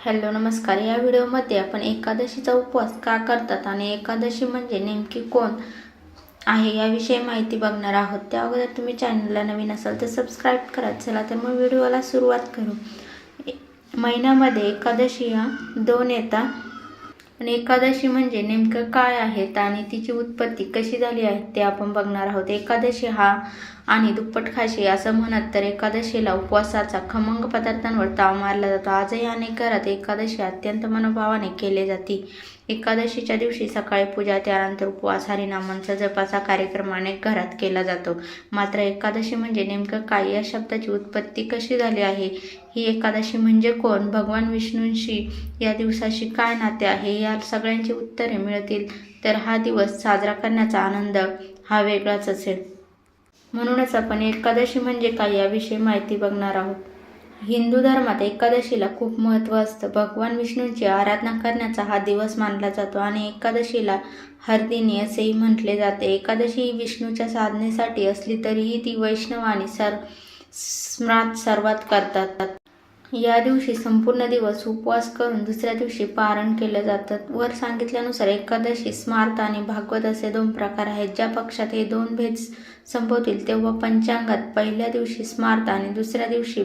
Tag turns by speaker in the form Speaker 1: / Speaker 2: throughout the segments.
Speaker 1: Hello नमस्कार. या व्हिडिओमध्ये आपण एकादशीचा उपवास का करतात आणि एकादशी म्हणजे नेमकी कोण आहे याविषयी माहिती बघणार आहोत. त्या अगोदर तुम्ही चॅनलला नवीन असाल तर सबस्क्राईब करा. चला तर मग व्हिडिओला सुरुवात करू. ए- महिन्यामध्ये एकादशी या दोन येतात. आणि एकादशी म्हणजे नेमकं काय आहेत आणि तिची उत्पत्ती कशी झाली आहे ते आपण बघणार आहोत. एकादशी हा आणि दुप्पट खाशी असं म्हणत तर एकादशीला उपवासाचा खमंग पदार्थांवर ताव मारला जातो. आजही अनेक घरात एकादशी अत्यंत मनोभावाने केले जाते. एकादशीच्या दिवशी सकाळी पूजा त्यानंतर उपवास हरिनामांचा जपाचा कार्यक्रम अनेक घरात केला जातो. मात्र एकादशी म्हणजे नेमकं काय? या शब्दाची उत्पत्ती कशी झाली आहे? ही एकादशी म्हणजे कोण? भगवान विष्णूंशी या दिवसाशी काय नाते आहे? या सगळ्यांची उत्तरे मिळतील. तर हा दिवस साजरा करण्याचा आनंद हा वेगळाच असेल. म्हणूनच आपण एकादशी म्हणजे काय याविषयी माहिती बघणार आहोत. हिंदू धर्मात एकादशीला खूप महत्त्व असतं. भगवान विष्णूंची आराधना करण्याचा हा दिवस मानला जातो आणि एकादशीला हरदिनी असेही म्हटले जाते. एकादशी ही विष्णूच्या साधनेसाठी असली तरीही ती वैष्णव आणि सर स्मरात सर्वात करतात. या दिवशी संपूर्ण दिवस उपवास करून दुसऱ्या दिवशी पारण केलं जातं. वर सांगितल्यानुसार एकादशी स्मार्त आणि भागवत असे दोन प्रकार आहेत. ज्या पक्षात हे दोन भेद संपवतील तेव्हा पंचांगात पहिल्या दिवशी स्मार्त आणि दुसऱ्या दिवशी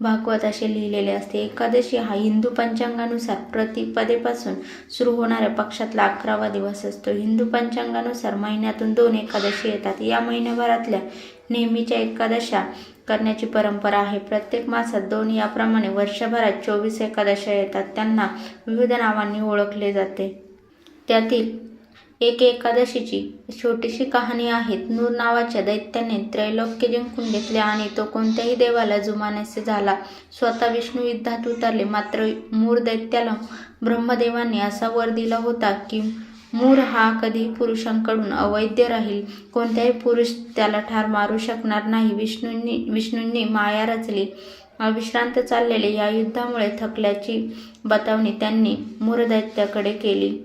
Speaker 1: भागवत असे लिहिलेले असते. एकादशी हा हिंदू पंचांगानुसार प्रतिपदेपासून सुरू होणाऱ्या पक्षातला अकरावा दिवस असतो. हिंदू पंचांगानुसार महिन्यातून दोन एकादशी येतात. या महिन्याभरातल्या नेहमीच्या एकादशा करण्याची परंपरा आहे. प्रत्येक मासात दोन याप्रमाणे वर्षभरात चोवीस एकादशा येतात. त्यांना विविध नावांनी ओळखले जाते. त्यातील एक एकादशीची छोटीशी कहाणी आहे. नूर नावाच्या दैत्याने त्रैलोक्य जिंकून घेतले आणि तो कोणत्याही देवाला जुमानेसे झाला. स्वतः विष्णू युद्धात उतरले. मात्र मूर दैत्याला ब्रह्मदेवाने असा वर दिला होता की मूर हा कधी पुरुषांकडून अवैध राहील. कोणत्याही पुरुष त्याला ठार मारू शकणार नाही. विष्णूंनी विष्णूंनी माया रचली. अविश्रांत चाललेले या युद्धामुळे थकल्याची बतावणी त्यांनी मूरदैत्याकडे केली.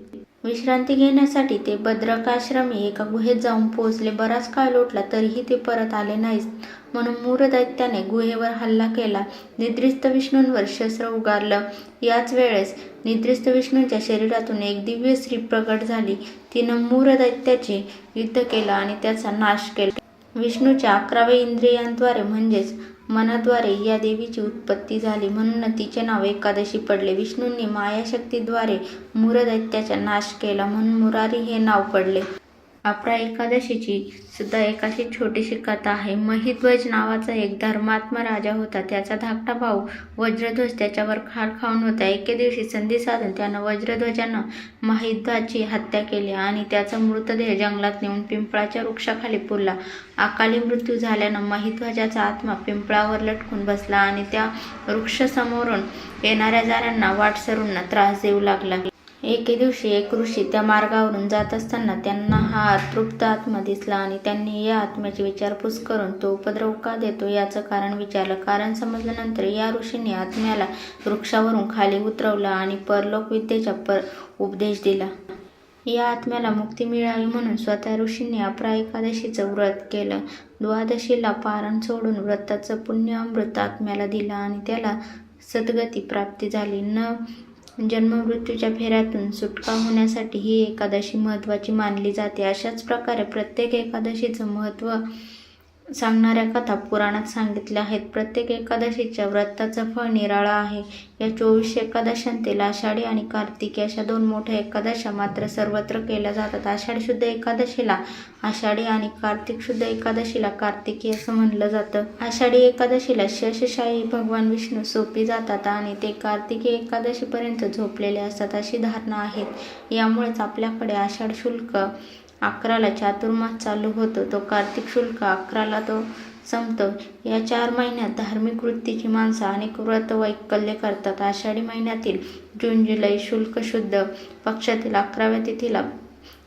Speaker 1: विश्रांती घेण्यासाठी ते भद्रकाश्रमी एका गुहेत जाऊन पोहोचले. बराच काळ लोटला तरीही ते परत आले नाहीत. म्हणून मूर दैत्याने गुहेवर हल्ला केला. निद्रिस्त विष्णूंवर शस्त्र उगारलं. याच वेळेस निद्रिस्त विष्णूंच्या शरीरातून एक दिव्य स्त्री प्रकट झाली. तिनं मूर दैत्याचे युद्ध केलं आणि त्याचा नाश केला. विष्णूच्या अकराव्या इंद्रियांद्वारे म्हणजेच मनाद्वारे या देवीची उत्पत्ती झाली. म्हणून तिचे नाव एकादशी पडले. विष्णूंनी मायाशक्तीद्वारे मुरदैत्याचा नाश केला. म्हणून मुरारी हे नाव पडले. आपरा एकादशीची सुद्धा एक अशी छोटीशी कथा आहे. महिध्वज नावाचा एक धर्मात्मा राजा होता. त्याचा धाकटा भाऊ वज्रध्वज त्याच्यावर खार खाऊन होता. एके दिवशी संधी साधून त्यानं वज्रध्वजानं महिध्वाची हत्या केली आणि त्याचा मृतदेह जंगलात नेऊन पिंपळाच्या वृक्षाखाली पुरला. अकाली मृत्यू झाल्यानं महिध्वजाचा आत्मा पिंपळावर लटकून बसला आणि त्या वृक्षसमोरून येणाऱ्या जाऱ्यांना वाटसरूंना त्रास देऊ लागला. एके दिवशी एक ऋषी त्या मार्गावरून जात असताना त्यांना हा अतृप्त आत्मा दिसला आणि त्यांनी या आत्म्याची विचारपूस करून तो उपद्रव का देतो याचं कारण विचारलं. कारण समजल्यानंतर या ऋषीने आत्म्याला वृक्षावरून खाली उतरवलं आणि परलोकविद्येचा पर उपदेश दिला. या आत्म्याला मुक्ती मिळावी म्हणून स्वतः ऋषींनी अपरा एकादशीचं व्रत केलं. द्वादशीला पारण सोडून व्रताचं पुण्य अमृत आत्म्याला दिलं आणि त्याला सद्गती प्राप्ती झाली. न जन्ममृत्यूच्या फेऱ्यातून सुटका होण्यासाठी ही एकादशी महत्त्वाची मानली जाते. अशाच प्रकारे प्रत्येक एकादशीचं महत्त्व सांगणाऱ्या कथा पुराणात सांगितल्या आहेत. प्रत्येक एकादशीच्या व्रताचं फळ निराळा आहे. या चोवीस एकादशांतील आषाढी आणि कार्तिकी अशा दोन मोठ्या एकादशा मात्र सर्वत्र केल्या जातात. आषाढी शुद्ध एकादशीला आषाढी आणि कार्तिक शुद्ध एकादशीला कार्तिकी असं म्हणलं जातं. आषाढी एकादशीला शशशाही भगवान विष्णू सोपी जातात आणि ते कार्तिकी एकादशीपर्यंत झोपलेले असतात अशी धारणा आहेत यामुळेच आपल्याकडे आषाढ शुल्क अकराला चातुर्मास चालू होतो. तो कार्तिक शुल्क अकराला तो संपतो. या चार महिन्यात धार्मिक वृत्तीची माणसं अनेक व्रत वैकल्य करतात. आषाढी महिन्यातील जून जुलै शुल्क शुद्ध. पक्षातील अकराव्या तिथीला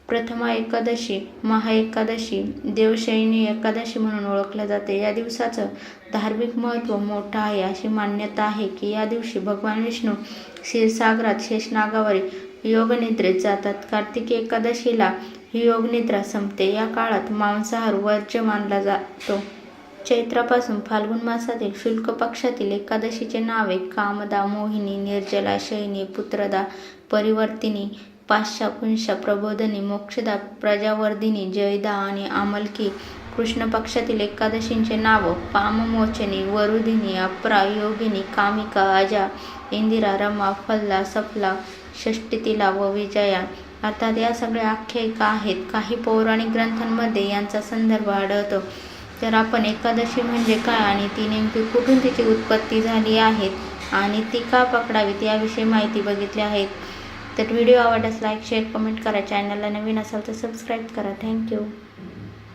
Speaker 1: प्रथमा एकादशी महा एकादशी देवशयनी एकादशी म्हणून ओळखल्या जाते. या दिवसाचं धार्मिक महत्त्व मोठं आहे अशी मान्यता आहे की या दिवशी भगवान विष्णू क्षीरसागरात शेषनागावर योगनिद्रेत जातात. कार्तिकी एकादशीला ही योगनिद्रा संपते. या काळात मांसाहार वर्ज्य मानला जातो. चैत्रापासून फाल्गुन मासातील शुल्क पक्षातील एकादशीचे नावे कामदा मोहिनी निर्जला शयनी पुत्रदा परिवर्तिनी पाशा कुंशा प्रबोधनी मोक्षदा प्रजावर्धिनी जयदा आणि आमलकी कृष्ण पक्षातील एकादशींचे नाव पाममोचनी वरुदिनी अप्रा योगिनी कामिका अजा इंदिरा रमा फल्ला सफला षष्टीतिला व विजया अर्थात या सगळ्या आख्यायिका आहेत. काही पौराणिक ग्रंथांमध्ये यांचा संदर्भ आढळतो. तर आपण एकादशी म्हणजे काय आणि ती नेमकी कुठून तिची उत्पत्ती झाली आहे आणि ती का पकडावीत याविषयी माहिती बघितली आहे. तर व्हिडिओ आवडल्यास लाईक शेअर कमेंट करा. चॅनलला नवीन असाल तर सबस्क्राईब करा. थँक्यू.